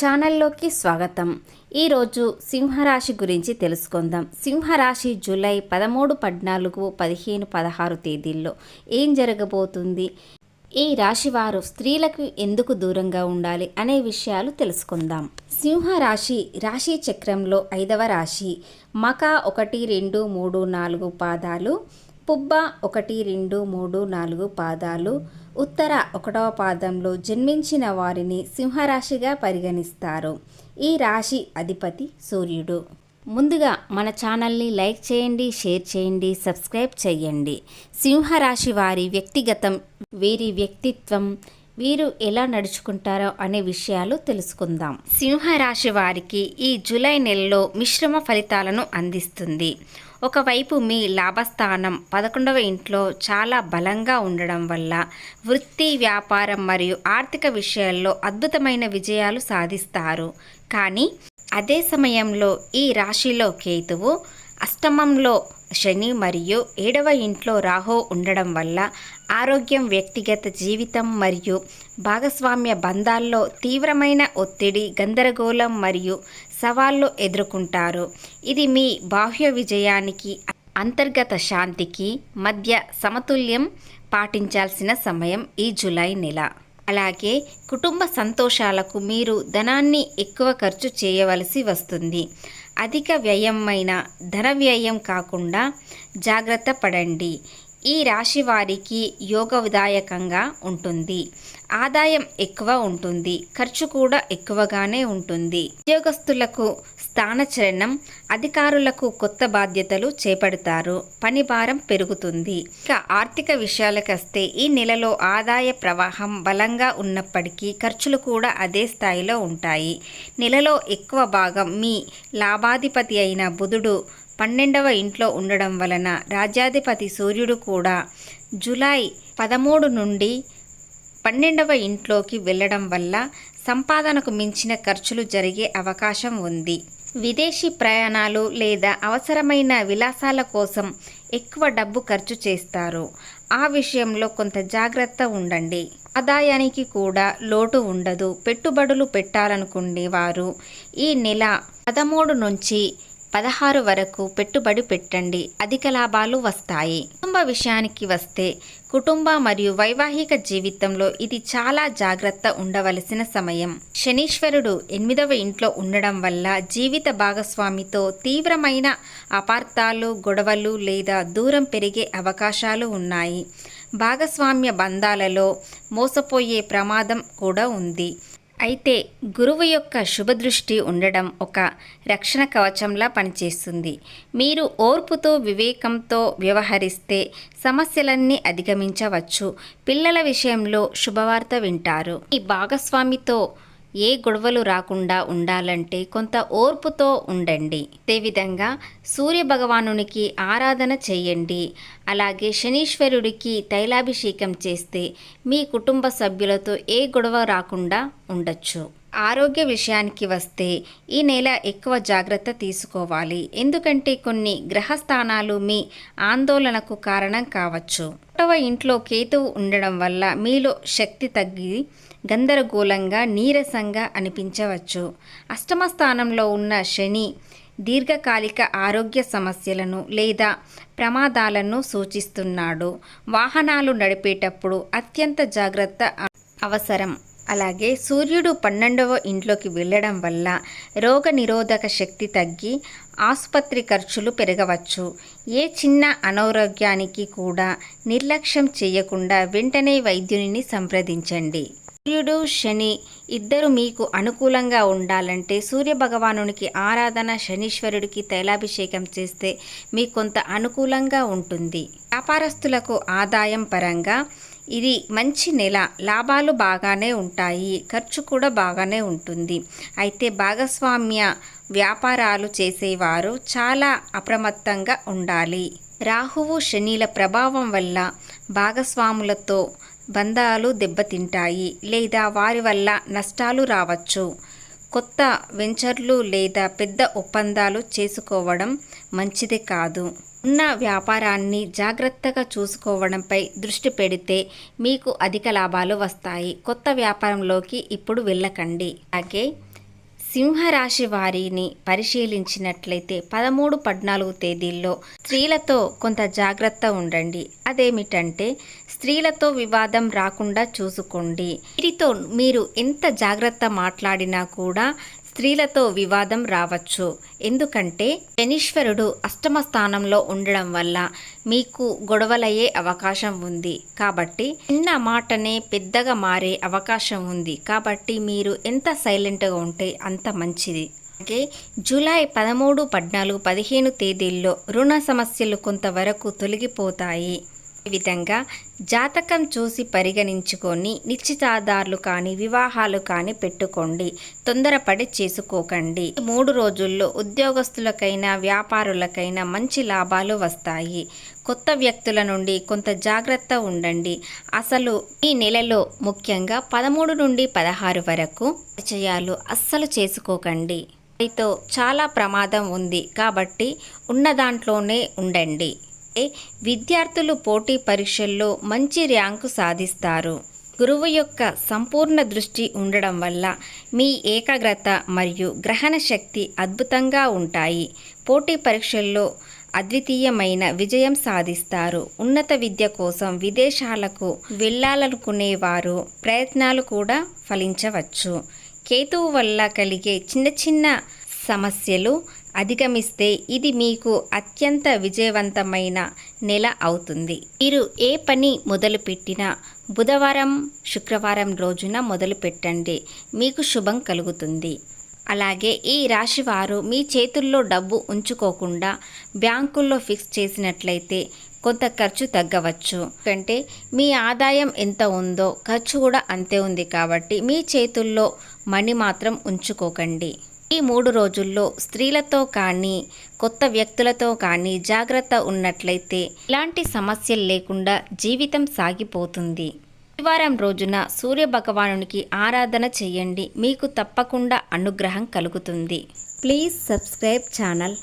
ఛానల్లోకి స్వాగతం. ఈరోజు సింహరాశి గురించి తెలుసుకుందాం. సింహరాశి జూలై పదమూడు పద్నాలుగు పదిహేను పదహారు తేదీల్లో ఏం జరగబోతుంది? ఈ రాశివారు స్త్రీలకు ఎందుకు దూరంగా ఉండాలి అనే విషయాలు తెలుసుకుందాం. సింహరాశి రాశి చక్రంలో ఐదవ రాశి. మక ఒకటి రెండు మూడు నాలుగు పాదాలు పుబ్బ ఒకటి రెండు మూడు నాలుగు పాదాలు ఉత్తర ఒకటవ పాదంలో జన్మించిన వారిని సింహరాశిగా పరిగణిస్తారు. ఈ రాశి అధిపతి సూర్యుడు. ముందుగా మన ఛానల్ని లైక్ చేయండి షేర్ చేయండి సబ్స్క్రైబ్ చేయండి. సింహరాశి వారి వ్యక్తిగతం వీరి వ్యక్తిత్వం వీరు ఎలా నడుచుకుంటారో అనే విషయాలు తెలుసుకుందాం. సింహరాశి వారికి ఈ జూలై నెలలో మిశ్రమ ఫలితాలను అందిస్తుంది. ఒకవైపు మీ లాభస్థానం పదకొండవ ఇంట్లో చాలా బలంగా ఉండడం వల్ల వృత్తి వ్యాపారం మరియు ఆర్థిక విషయాల్లో అద్భుతమైన విజయాలు సాధిస్తారు. కానీ అదే సమయంలో ఈ రాశిలో కేతువు అష్టమంలో శని మరియు ఏడవ ఇంట్లో రాహో ఉండడం వల్ల ఆరోగ్యం వ్యక్తిగత జీవితం మరియు భాగస్వామ్య బంధాల్లో తీవ్రమైన ఒత్తిడి గందరగోళం మరియు సవాళ్ళు ఎదుర్కొంటారు. ఇది మీ బాహ్య విజయానికి అంతర్గత శాంతికి మధ్య సమతుల్యం పాటించాల్సిన సమయం ఈ జూలై నెల. అలాగే కుటుంబ సంతోషాలకు మీరు ధనాన్ని ఎక్కువ ఖర్చు చేయవలసి వస్తుంది. అధిక వ్యయమైన ధన వ్యయం కాకుండా జాగ్రత్త పడండి. ఈ రాశి వారికి యోగదాయకంగా ఉంటుంది. ఆదాయం ఎక్కువ ఉంటుంది ఖర్చు కూడా ఎక్కువగానే ఉంటుంది. ఉద్యోగస్తులకు స్థానచలనం అధికారులకు కొత్త బాధ్యతలు చేపడతారు పని భారం పెరుగుతుంది. ఇక ఆర్థిక విషయాలకు వస్తే ఈ నెలలో ఆదాయ ప్రవాహం బలంగా ఉన్నప్పటికీ ఖర్చులు కూడా అదే స్థాయిలో ఉంటాయి. నెలలో ఎక్కువ భాగం మీ లాభాధిపతి అయిన బుధుడు పన్నెండవ ఇంట్లో ఉండడం వలన రాజ్యాధిపతి సూర్యుడు కూడా జూలై పదమూడు నుండి పన్నెండవ ఇంట్లోకి వెళ్ళడం వల్ల సంపాదనకు మించిన ఖర్చులు జరిగే అవకాశం ఉంది. విదేశీ ప్రయాణాలు లేదా అవసరమైన విలాసాల కోసం ఎక్కువ డబ్బు ఖర్చు చేస్తారు. ఆ విషయంలో కొంత జాగ్రత్త ఉండండి. ఆదాయానికి కూడా లోటు ఉండదు. పెట్టుబడులు పెట్టాలనుకునే వారు ఈ నెల పదమూడు నుంచి పదహారు వరకు పెట్టుబడి పెట్టండి. అధిక లాభాలు వస్తాయి. కుటుంబ విషయానికి వస్తే కుటుంబ మరియు వైవాహిక జీవితంలో ఇది చాలా జాగ్రత్త ఉండవలసిన సమయం. శనీశ్వరుడు ఎనిమిదవ ఇంట్లో ఉండడం వల్ల జీవిత భాగస్వామితో తీవ్రమైన అపార్థాలు గొడవలు లేదా దూరం పెరిగే అవకాశాలు ఉన్నాయి. భాగస్వామ్య బంధాలలో మోసపోయే ప్రమాదం కూడా ఉంది. అయితే గురువు యొక్క శుభదృష్టి ఉండడం ఒక రక్షణ కవచంలా పనిచేస్తుంది. మీరు ఓర్పుతో వివేకంతో వ్యవహరిస్తే సమస్యలన్నీ అధిగమించవచ్చు. పిల్లల విషయంలో శుభవార్త వింటారు. ఈ భాగస్వామితో ఏ గొడవలు రాకుండా ఉండాలంటే కొంత ఓర్పుతో ఉండండి. అదేవిధంగా సూర్య భగవానునికి ఆరాధన చేయండి. అలాగే శనీశ్వరుడికి తైలాభిషేకం చేస్తే మీ కుటుంబ సభ్యులతో ఏ గొడవ రాకుండా ఉండొచ్చు. ఆరోగ్య విషయానికి వస్తే ఈ నెల ఎక్కువ జాగ్రత్త తీసుకోవాలి. ఎందుకంటే కొన్ని గ్రహస్థానాలు మీ ఆందోళనకు కారణం కావచ్చు. ఒకటవ ఇంట్లో కేతువు ఉండడం వల్ల మీలో శక్తి తగ్గి గందరగోళంగా నీరసంగా అనిపించవచ్చు. అష్టమ స్థానంలో ఉన్న శని దీర్ఘకాలిక ఆరోగ్య సమస్యలను లేదా ప్రమాదాలను సూచిస్తున్నాడు. వాహనాలు నడిపేటప్పుడు అత్యంత జాగ్రత్త అవసరం. అలాగే సూర్యుడు పన్నెండవ ఇంట్లోకి వెళ్ళడం వల్ల రోగ నిరోధక శక్తి తగ్గి ఆసుపత్రి ఖర్చులు పెరగవచ్చు. ఏ చిన్న అనారోగ్యానికి కూడా నిర్లక్ష్యం చేయకుండా వెంటనే వైద్యుని సంప్రదించండి. సూర్యుడు శని ఇద్దరు మీకు అనుకూలంగా ఉండాలంటే సూర్య భగవానునికి ఆరాధన శనీశ్వరుడికి తైలాభిషేకం చేస్తే మీకు కొంత అనుకూలంగా ఉంటుంది. వ్యాపారస్తులకు ఆదాయం పరంగా ఇది మంచి నెల. లాభాలు బాగానే ఉంటాయి. ఖర్చు కూడా బాగానే ఉంటుంది. అయితే భాగస్వామ్య వ్యాపారాలు చేసేవారు చాలా అప్రమత్తంగా ఉండాలి. రాహువు శనిల ప్రభావం వల్ల భాగస్వాములతో బంధాలు దెబ్బతింటాయి లేదా వారి వల్ల నష్టాలు రావచ్చు. కొత్త వెంచర్లు లేదా పెద్ద ఒప్పందాలు చేసుకోవడం మంచిది కాదు. ఉన్న వ్యాపారాన్ని జాగ్రత్తగా చూసుకోవడంపై దృష్టి పెడితే మీకు అధిక లాభాలు వస్తాయి. కొత్త వ్యాపారంలోకి ఇప్పుడు వెళ్ళకండి. అలాగే సింహరాశి వారిని పరిశీలించినట్లయితే పదమూడు పద్నాలుగు తేదీల్లో స్త్రీలతో కొంత జాగ్రత్త ఉండండి. అదేమిటంటే స్త్రీలతో వివాదం రాకుండా చూసుకోండి. వీరితో మీరు ఎంత జాగ్రత్త మాట్లాడినా కూడా స్త్రీలతో వివాదం రావచ్చు. ఎందుకంటే శనీశ్వరుడు అష్టమ స్థానంలో ఉండడం వల్ల మీకు గొడవలయ్యే అవకాశం ఉంది. కాబట్టి చిన్న మాటనే పెద్దగా మారే అవకాశం ఉంది. కాబట్టి మీరు ఎంత సైలెంట్గా ఉంటే అంత మంచిది. అలాగే జూలై పదమూడు పద్నాలుగు పదిహేను తేదీల్లో రుణ సమస్యలు కొంతవరకు తొలగిపోతాయి. ఈ విధంగా జాతకం చూసి పరిగణించుకొని నిశ్చితాదారులు కానీ వివాహాలు కానీ పెట్టుకోండి. తొందరపడి చేసుకోకండి. మూడు రోజుల్లో ఉద్యోగస్తులకైనా వ్యాపారులకైనా మంచి లాభాలు వస్తాయి. కొత్త వ్యక్తుల నుండి కొంత జాగ్రత్త ఉండండి. అసలు ఈ నెలలో ముఖ్యంగా పదమూడు నుండి పదహారు వరకు పరిచయాలు అస్సలు చేసుకోకండి. అయితే చాలా ప్రమాదం ఉంది కాబట్టి ఉన్న దాంట్లోనే ఉండండి. విద్యార్థులు పోటీ పరీక్షల్లో మంచి ర్యాంకు సాధిస్తారు. గురువు యొక్క సంపూర్ణ దృష్టి ఉండడం వల్ల మీ ఏకాగ్రత మరియు గ్రహణ శక్తి అద్భుతంగా ఉంటాయి. పోటీ పరీక్షల్లో అద్వితీయమైన విజయం సాధిస్తారు. ఉన్నత విద్య కోసం విదేశాలకు వెళ్ళాలనుకునేవారు ప్రయత్నాలు కూడా ఫలించవచ్చు. కేతువు వల్ల కలిగే చిన్న చిన్న సమస్యలు అధిగమిస్తే ఇది మీకు అత్యంత విజయవంతమైన నెల అవుతుంది. మీరు ఏ పని మొదలుపెట్టినా బుధవారం శుక్రవారం రోజున మొదలు పెట్టండి మీకు శుభం కలుగుతుంది. అలాగే ఈ రాశివారు మీ చేతుల్లో డబ్బు ఉంచుకోకుండా బ్యాంకుల్లో ఫిక్స్ చేసినట్లయితే కొంత ఖర్చు తగ్గవచ్చు. అంటే మీ ఆదాయం ఎంత ఉందో ఖర్చు కూడా అంతే ఉంది కాబట్టి మీ చేతుల్లో మనీ మాత్రం ఉంచుకోకండి. ఈ మూడు రోజుల్లో స్త్రీలతో కానీ కొత్త వ్యక్తులతో కానీ జాగ్రత్త ఉన్నట్లయితే ఇలాంటి సమస్యలు లేకుండా జీవితం సాగిపోతుంది. శనివారం రోజున సూర్య భగవానునికి ఆరాధన చేయండి. మీకు తప్పకుండా అనుగ్రహం కలుగుతుంది. Please subscribe channel